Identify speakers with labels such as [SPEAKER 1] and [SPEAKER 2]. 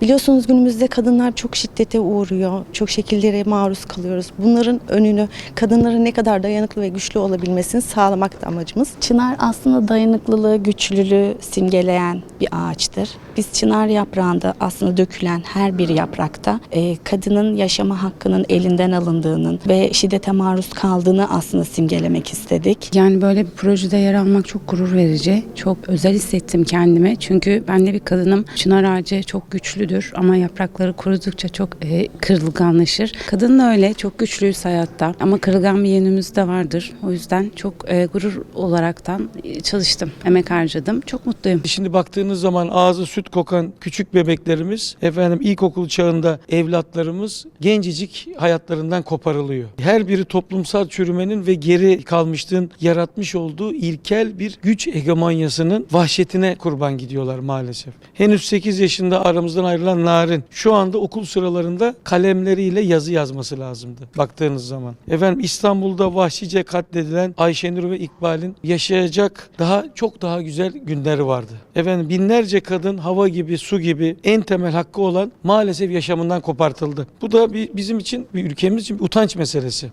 [SPEAKER 1] Biliyorsunuz günümüzde kadınlar çok şiddete uğruyor. Çok şekillere maruz kalıyoruz. Bunların önünü kadınların ne kadar dayanıklı ve güçlü olabilmesini sağlamak da amacımız.
[SPEAKER 2] Çınar aslında dayanıklılığı, güçlülüğü simgeleyen bir ağaçtır. Biz çınar yaprağında aslında dökülen her bir yaprakta e, kadının yaşama hakkının elinden alındığının ve şiddete maruz kaldığını aslında simgelemek istedik.
[SPEAKER 3] Yani böyle bir projede yer almak çok gurur verici. Çok özel hissettim kendime. Çünkü ben de bir kadınım. Çınar ağacı çok güçlüdür ama yaprakları kurudukça çok e, kırılganlaşır. Kadın da öyle çok güçlüyüz hayatta ama kırılgan bir yönümüz de vardır. O yüzden çok e, gurur olaraktan e, çalıştım, emek harcadım. Çok mutluyum.
[SPEAKER 4] Şimdi baktığınız zaman ağzı süt kokan küçük bebeklerimiz, efendim ilkokul çağında evlatlarımız gencecik hayatlarından koparılıyor. Her biri toplumsal çürümenin ve geri kalmışlığın yaratmış olduğu ilkel bir güç hegemonyasının vahşetine kurban gidiyorlar maalesef. Henüz 8 yaşında aramızdan ayrılan Narin şu anda okul sıralarında kalemleriyle yazı yazması lazımdı baktığınız zaman. Efendim İstanbul'da vahşice katledilen Ayşenur ve İkbal'in yaşayacak daha çok daha güzel günleri vardı. Efendim binlerce kadın hava gibi su gibi en temel hakkı olan maalesef yaşamından kopartıldı. Bu da bir, bizim için bir ülkemiz için bir utanç meselesi.